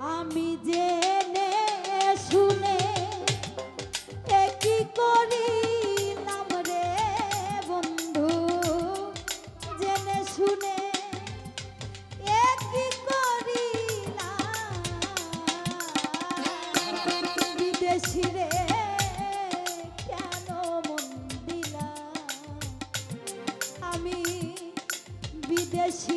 আমি জেনে, শুনে কি করিলাম রে বন্ধু? জেনে, শুনে কি করিলাম? বিদেশি রে, কেন মন দিলাম আমি বিদেশি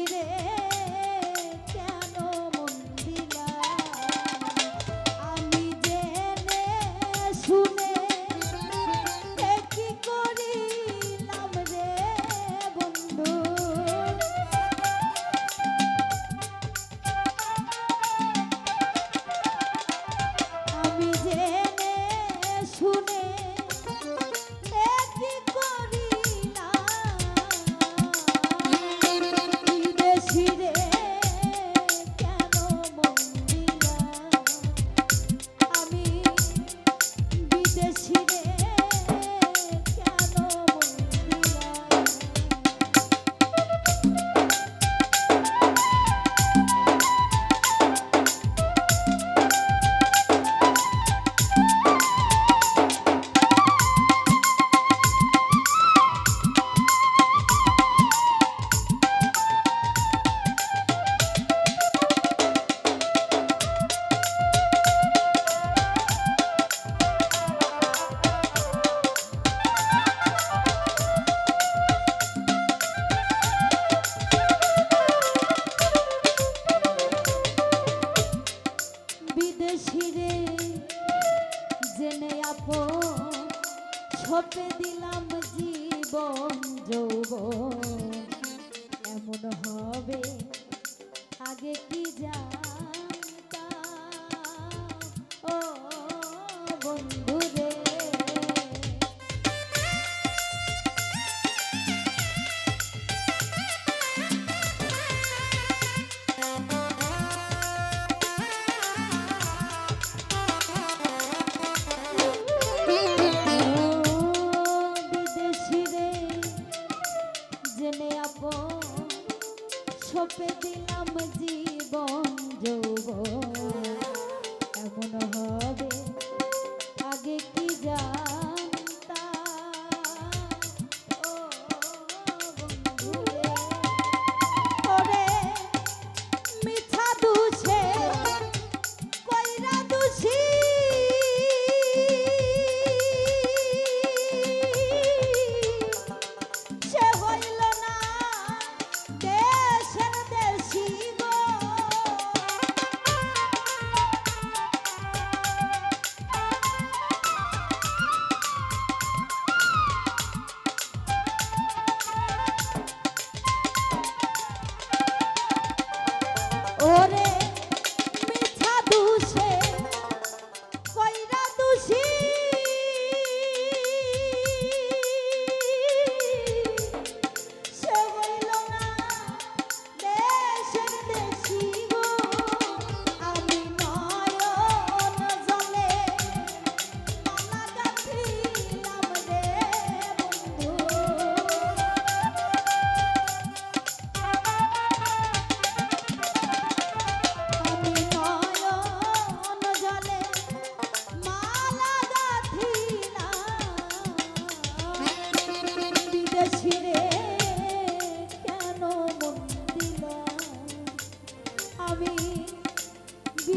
জেনে আপন ছোপে দিলাম জীবন যৌবন। এমন হবে আগে কি জানতাম হবে। আগে কি জানতাম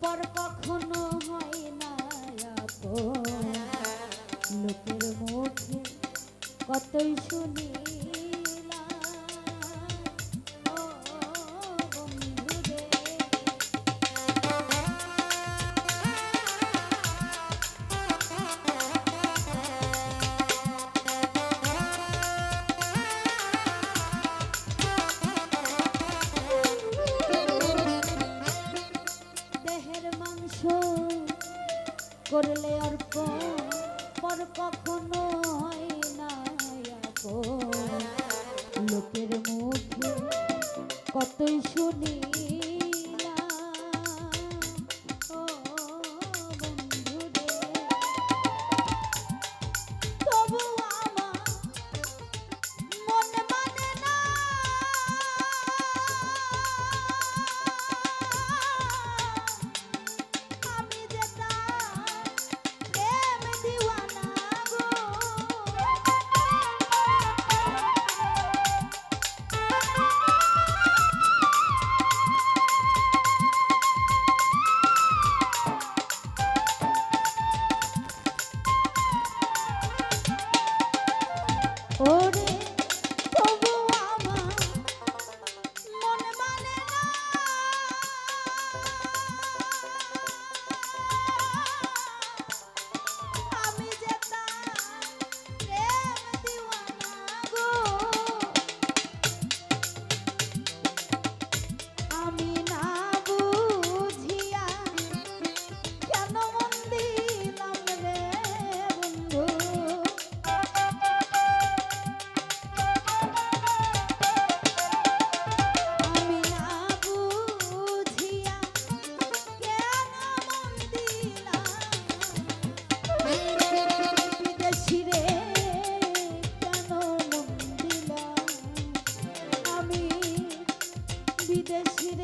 পর কখনো হয় না। লোকের মুখে কতই শুনিলাম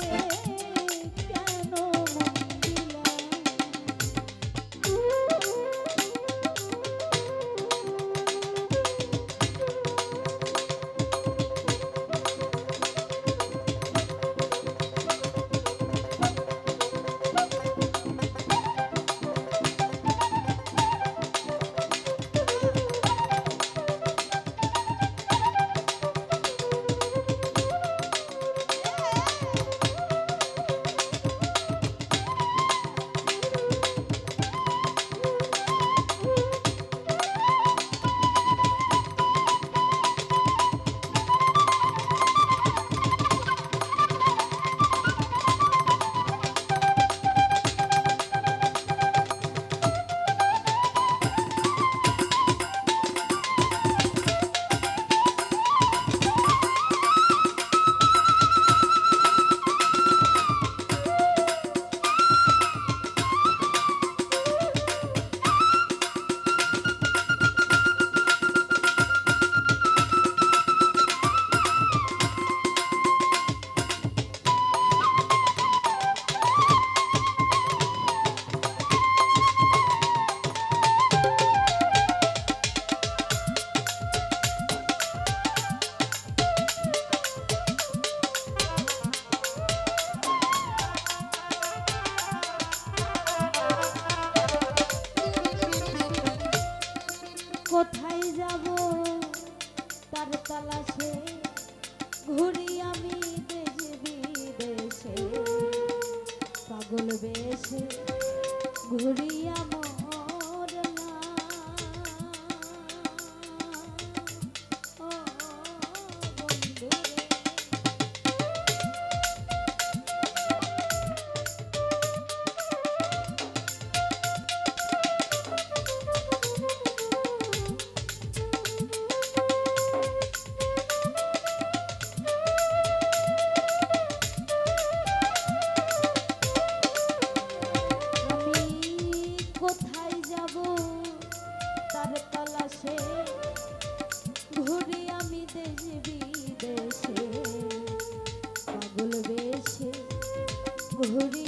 ederim. বেশে ঘুরিয়া Who?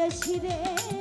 বিদেশি রে।